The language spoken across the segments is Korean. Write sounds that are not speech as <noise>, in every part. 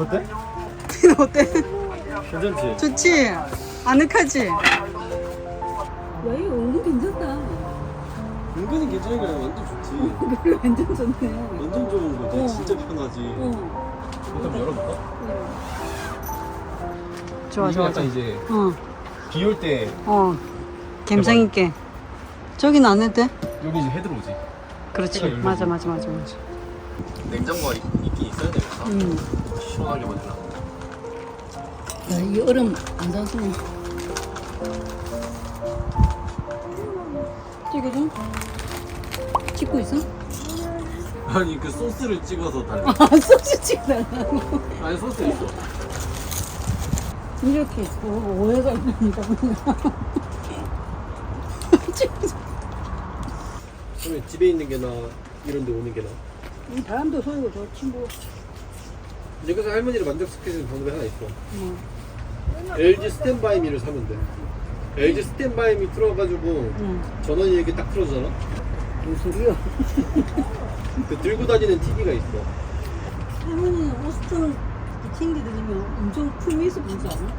어때? <laughs> 어때? 괜찮지? 좋지? 아늑하지? 야, 이거 은근 괜찮다. 은근히 괜찮은 게 아니라 완전 좋지. <laughs> 완전 좋네. 완전 좋은 거지. 어. 진짜 편하지. 어. 한번 열어볼까? 좋아, 이게 좋아, 약간 좋아. 이제 어, 비 올 때 어. 감성있게. 저긴 안 해도 돼? 여기 이제 해 들어오지. 그렇지. 열리지. 맞아, 맞아, 맞아, 맞아. 냉장고가 있- 있긴 있어야 되겠다. 음. 시원하게 만들라. 야, 이 얼음 안 사서. 찍어줘? 찍고 있어? <laughs> 아니 그 소스를 찍어서 달래. 아, <laughs> 소스 찍달라고. 아니 소스 있어. 이렇게 있고, 오해가 뭔가. 찍어줘. 그러면 집에 있는 게나 이런 데 오는 게나. 이 바람도 소리고 저 친구. 여기서 할머니를 만족시키는 방법이 하나 있어. 뭐. LG 스탠바이미를 사면 돼. LG 스탠바이미 틀어가지고 응. 전원이 이렇게 딱 틀어주잖아. 무슨 소리야? <laughs> 그 들고 다니는 TV가 있어. 할머니는 오스턴 챙겨 들으면 엄청 품위있어 보이지 않아?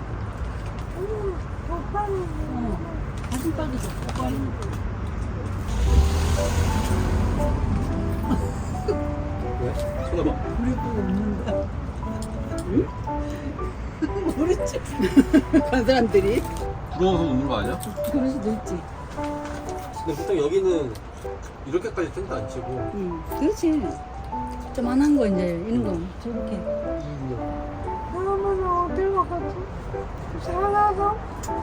어. 가슴 빨리 줘. 빨리. 왜? 쳐다봐. 우리 거 없는 다. <laughs> 모르지. 그런 사람들이. 부러워서 웃는 거 아니야? 그럴 수도 있지. 근데 보통 여기는 이렇게까지 텐트 안 치고 응. 그렇지. 조만한 거 이제 이런 거 저렇게. 그러면 어딜 가지? 살아서?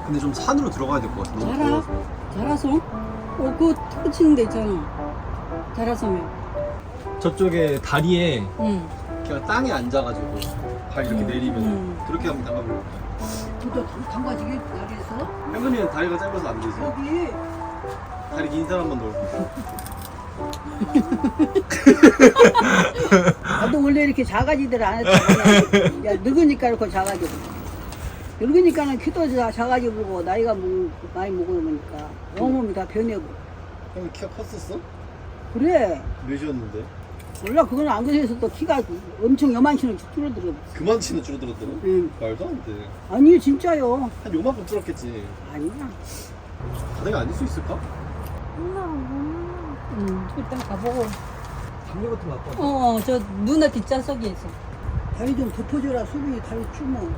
근데 좀 산으로 들어가야 될 것 같아. 너무 자라? 더워서. 자라서? 어, 그거 턱 치는 데 있잖아. 자라서면. 저쪽에 다리에 응. 그냥 땅에 앉아가지고 발 이렇게 음, 내리면 음. 그렇게 하면 담가볼 저도 담가지게 다리에서. 할머니는 다리가 짧아서 안 되지. 여기. 다리 긴 사람만 놀고. <laughs> 나도 원래 이렇게 작아지들 안 했다고. 야, 늙으니까 이렇게 작아지고. 늙으니까는 키도 자- 작아지고, 나이가 뭐, 많이 먹으니까. 온몸이 다 변해고. 형 키가 컸었어? 그래. 몇이었는데? 몰라, 그건 안 그래서 또 키가 엄청 요만치는 줄어들어. 그만치는 줄어들었더라. 응. 말도 안 돼. 아니, 진짜요. 한 요만큼 줄었겠지. 아니야. 바닥에 앉을 수 있을까? 엄마, 엄마. 응. 일단 가보고. 담요 같은 거 갖고 왔어. 어, 저 누나 뒷좌석에 있어. 다리 좀 덮어줘라, 수빈이 다리 추모.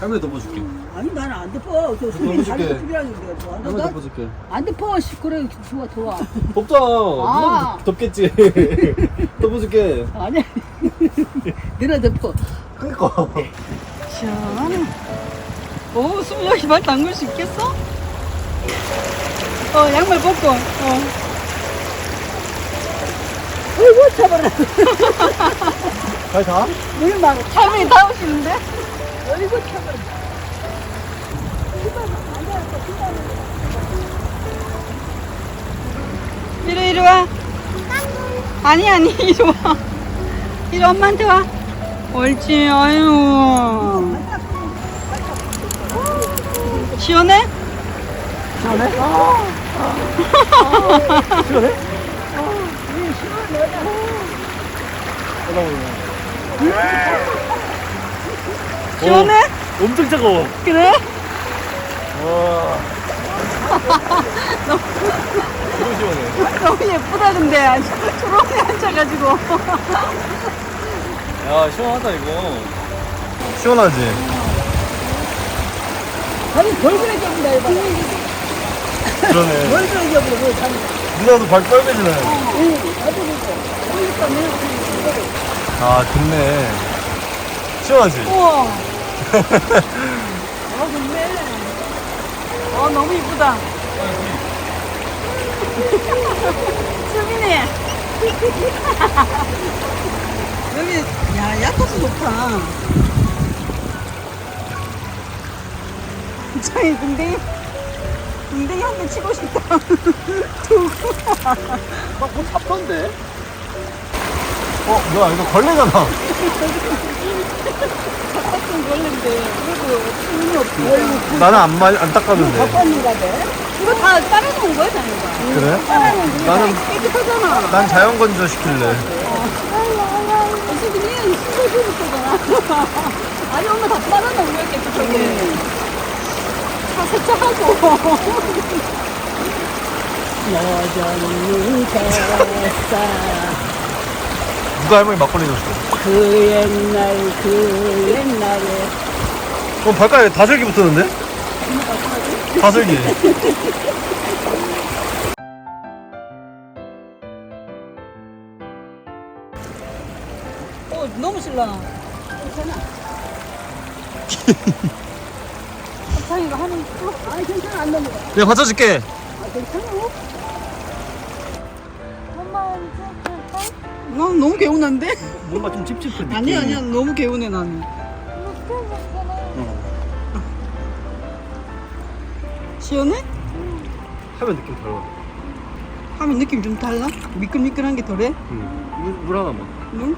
할머니 덮어줄게. 아니, 나는 안 덮어. 저 수빈이 다리 덮어줄게. 덮으라는데. 뭐, 안 할머니 덮어? 덮어줄게. 안 덮어. 씨, 그래, 좋아, 좋아. <laughs> 덮자. 아. 누나 덮겠지. <laughs> 덮어줄게. 아니, 너네 <laughs> 덮어. 그니까. 시원하네. 오, 수미 여기 발 담글 수 있겠어? 어, 양말 벗고. 어. 어이구, 잡아라. 잘 가? 물 막, 할머니 닿으시는데? 어이구, 잡아라. 이리, 이리 와. 아니, 아니, <laughs> 이리 와. 이리 엄마한테 와. 옳지, 아유. 시원해? 시원해? <laughs> 시원해? 엄청 차가워. 그래? 와. <laughs> 너무 시원해. 너무 예쁘다, 근데. 초롱이 앉아가지고. 야, 시원하다, 이거. 시원하지? 다리 벌그레 잡는다, 이거. 그러네. 벌그레 잡으려, 다리. 누나도 발 빨개지네. 응, 나도 그거. 아, 좋네. 시원하지? 우와. 어, 근데. 어, 너무 이쁘다. 수민이. 여기, 야, 약간 좋다. 저희 궁뎅이, 궁뎅이 한개 치고 싶다. 막뭐 잡던데? 어, 뭐야, 이거 걸레잖아. 같은 걸린데. 그래도 수민이 없고. 나는 안, 마, 안 닦았는데. 바꿨는가 봐. 이거 다 따라놓은 거야, 자기가. 그래? 따라놓은 나는, 깨끗하잖아. 난 자연 건조 시킬래. 수민이 수고지 8시부터잖아. 아니 엄마 다 우리한테 그쪽에. 네. 다 세차하고. 여전히 됐어. 누가 할머니 막걸리 줬어? 그 옛날, 그 옛날에. 그럼 발가락에 다슬기 붙었는데? 다슬기. 어 너무 신나. 자기가 하는 거? 아니, 괜찮아, 안 넘어가. 내가 받쳐줄게. 아, 괜찮아? 난 너무 개운한데? 뭔가 좀 찝찝해. 아니 아니야 너무 개운해 나는. 먹잖아. 시원해? 하면 느낌 달라. 하면 느낌 좀 달라? 미끌미끌한 게 덜해? 응. 물, 물 하나만. 물?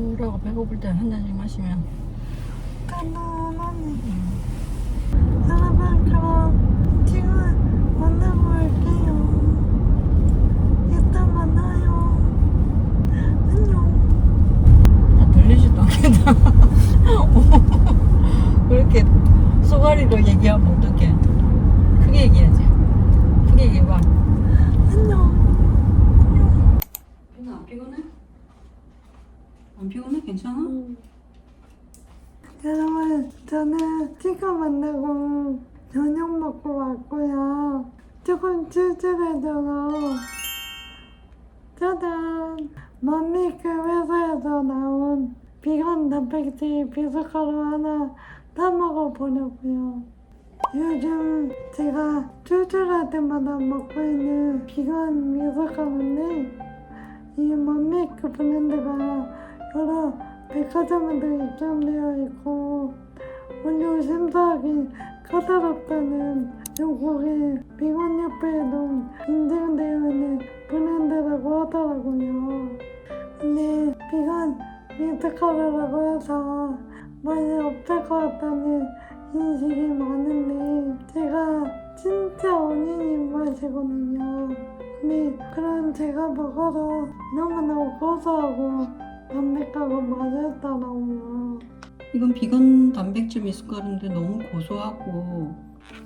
출출하고 배고플 때 한 잔씩 마시면 가난하네. 여러분 그럼 지금 만나고 올게요. 이따 만나요. 안녕. 다 들리지도 않겠다. 그렇게 쏘가리로 얘기하면 어떡해. 크게 얘기하지. 크게 얘기해봐. 안녕. 나 안 피곤해? 안 피곤해? 괜찮아? 여러분 저는 지금 만나고 저녁 먹고 왔고요. 조금 찔찔해져서 짜잔 맘미크 회사에서 나온 비건 단백질 비스가루 하나 다 먹어 보려고요. 요즘 제가 출출할 때마다 먹고 있는 비건 미숫가루인데 이 맘미크 브랜드가 여러 백화점에도 입점되어 있고 원료 심사하기 까다롭다는 영국의 비건협회에 도 인증되어 있는 브랜드라고 하더라고요. 근데 비건 미트카르라고 해서 맛이 없을 것 같다는 인식이 많은데 제가 진짜 어린 입맛이거든요. 근데 그런 제가 먹어도 너무너무 고소하고 담백하고 맛있더라고요. 이건 비건 단백질 미숫가루인데 너무 고소하고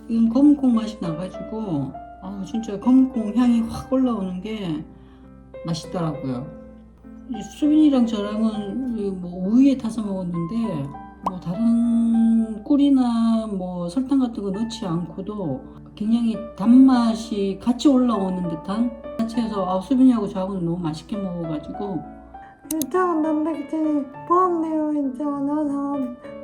이건 검은콩 맛이 나가지고 아 진짜 검은콩 향이 확 올라오는 게 맛있더라고요. 이 수빈이랑 저랑은 이뭐 우유에 타서 먹었는데 뭐 다른 꿀이나 뭐 설탕 같은 거 넣지 않고도 굉장히 단맛이 같이 올라오는 듯한 자체에서 아 수빈이하고 저하고는 너무 맛있게 먹어가지고. 일정 단백질이 포함되어 있지 않아서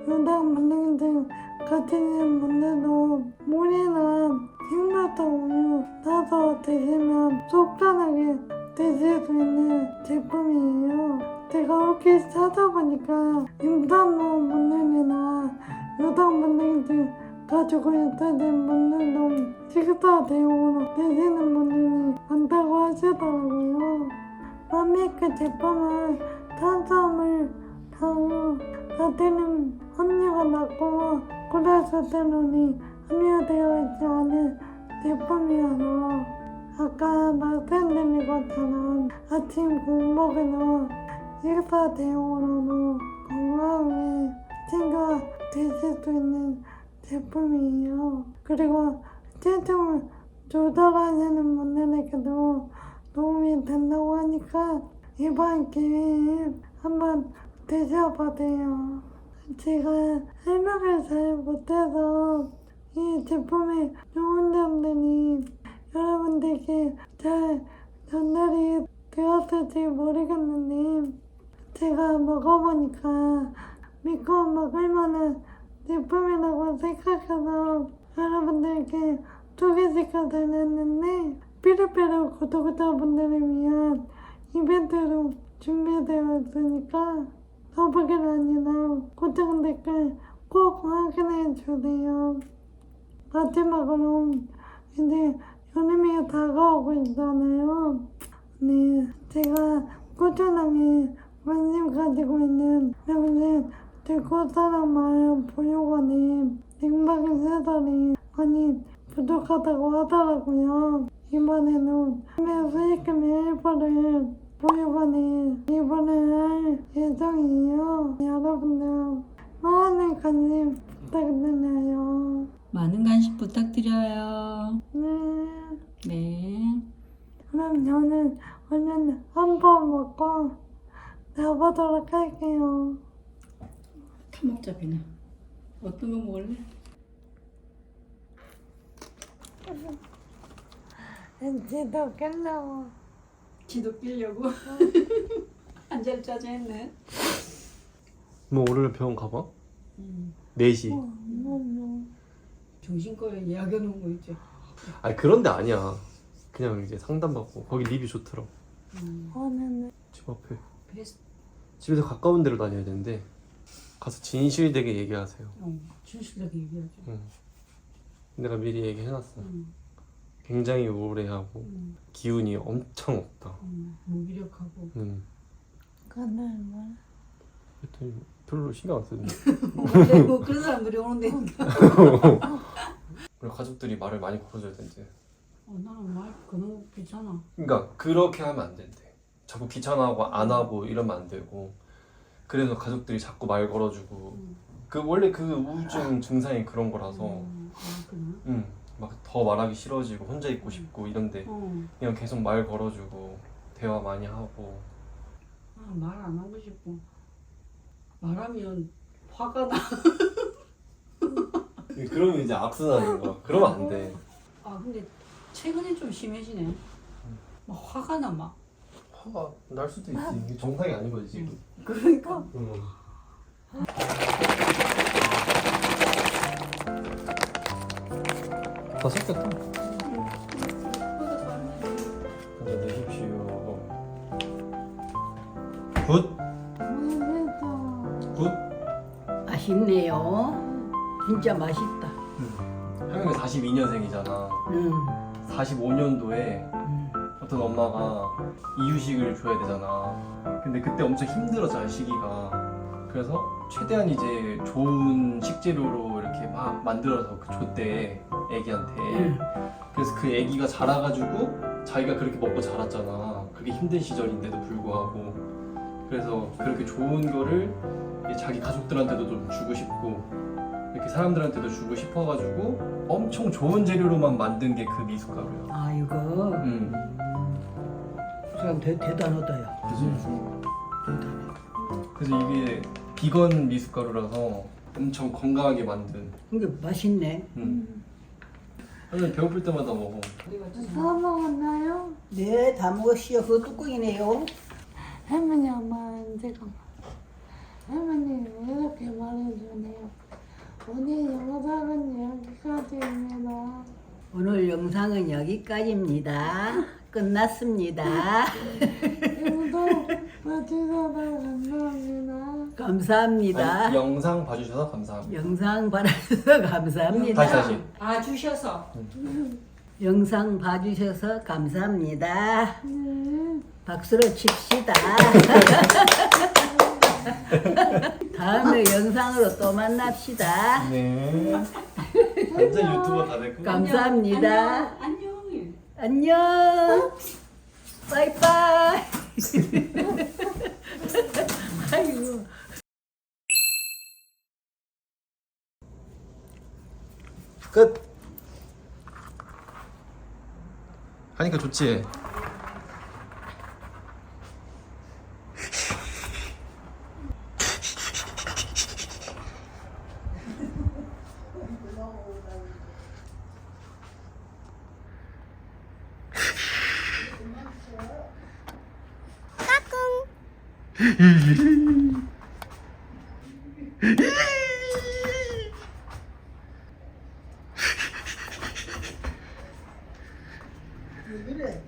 유당 불능증 같은 분들도 물이나 생마토 우유 따서 드시면 속 편하게 드실 수 있는 제품이에요. 제가 혹시 찾아보니까 임산부 분들이나 유당 불능증 가지고 있으신 분들도 식사 대용으로 드시는 분들이 많다고 하시더라고요. 마미크 제품은 탄수화물, 당우, 나트륨 함유가 낮고 콜레스테롤이 함유되어 있지 않은 제품이어서 아까 말씀드린 것처럼 아침 공복에는 식사 대용으로도 건강하게 챙겨 드실 수 있는 제품이에요. 그리고 체중을 조절하시는 분들에게도 도움이 된다고 하니까 이번 기회에 한번 드셔보세요. 제가 설명을 잘 못해서 이 제품의 좋은 점들이 여러분들께 잘 전달이 되었을지 모르겠는데 제가 먹어보니까 믿고 먹을 만한 제품이라고 생각해서 여러분들께 소개시켜 드렸는데 삐르삐르 구독자분들을 위한 이벤트로 준비되어 있으니까 더보기란이나 고정 댓글 꼭 확인해 주세요. 마지막으로 이제 여름이 다가오고 있잖아요. 네, 제가 꾸준하게 관심 가지고 있는 명진 들꽃사랑 마을 보육원이 냉방의 세살이 많이 부족하다고 하더라고요. 이번에는 판매 수익금의 일부를 입원을 할 예정이에요. 여러분들 많은 관심 부탁드려요. 많은 관심 부탁드려요. 네. 네. 그럼 저는 오늘 한 번 먹고 나가보도록 할게요. 먹자 비나. 어떤 거 먹을래? 왠지도 끝나고 지도 끼려고. 한잔 짜자 했네. 너 오늘 병원 가봐? 음. 4시 너무 정신과에 예약해 놓은 거 있지. 아니 그런데 아니야 그냥 이제 상담받고 거기 리뷰 좋더라고 음. 오늘은 집 앞에 베스트. 집에서 가까운 데로 다녀야 되는데 가서 진실되게 얘기하세요 어, 진실하게 얘기하죠. 응. 내가 미리 얘기해놨어 음, 굉장히 우울해하고 음, 기운이 엄청 없다 음, 무기력하고. 응. 그날 뭐 그랬더니 별로 신경 안 쓰는데 <laughs> 뭐 그런 사람들이 오는데. 우리 가족들이 말을 많이 걸어줘야 된대 어, 나는 말 그런 거 귀찮아. 그러니까 그렇게 하면 안 된대 자꾸 귀찮아하고 안 하고 이러면 안 되고 그래서 가족들이 자꾸 말 걸어주고 음. 그 원래 그 우울증 증상이 그런 거라서 음, 아, 그래? 응. 막 더 말하기 싫어지고 혼자 있고 싶고 이런데 어, 그냥 계속 말 걸어주고 대화 많이 하고 아, 말 안 하고 싶어. 말하면 화가 나. 그러면 이제 악순환인 거야 그러면 안돼 아, 근데 최근에 좀 심해지네. 막 화가 나, 막. 화가 날 수도 있지 이게 정상이 아닌 거지 지금 그러니까. 응. 다 섞였다 한잔 내십시오 굿! 굿! 맛있네요. 진짜 맛있다. 형이 42년생이잖아 음. 45년도에 음. 어떤 엄마가 이유식을 줘야 되잖아. 근데 그때 엄청 힘들었잖아 시기가. 그래서 최대한 이제 좋은 식재료로 이렇게 막 만들어서 그 줬대 애기한테. 음. 그래서 그 애기가 자라가지고 자기가 그렇게 먹고 자랐잖아. 그게 힘든 시절인데도 불구하고. 그래서 그렇게 좋은 거를 자기 가족들한테도 좀 주고 싶고 이렇게 사람들한테도 주고 싶어가지고 엄청 좋은 재료로만 만든 게 그 미숫가루야. 아 이거 음. 그 사람 대, 대단하다 야. 그지? 대단해. 그래서 이게 비건 미숫가루라서 엄청 건강하게 만든. 이게 맛있네. 음. 하여튼 배고플 때마다 먹어. 다 먹었나요? 네, 다 먹었어요. 그 뚜껑이네요. 할머니 엄마 제가 할머니 왜 이렇게 말해주네요. 오늘 영상은 여기까지입니다. 오늘 영상은 여기까지입니다. 끝났습니다. <laughs> 감사합니다. 감사합니다. 아니, 영상 봐주셔서 감사합니다. 영상 봐주셔서 감사합니다. 다시 다시. 아, 주셔서. 영상 봐주셔서 감사합니다. 네. 박수로 칩시다. <laughs> 다음에 영상으로 또 만납시다. 네. 완전 유튜버 다 됐고. 감사합니다. 안녕. 안녕. 안녕. 빠이빠이. 아이고. 끝. 하니까 좋지. 그래.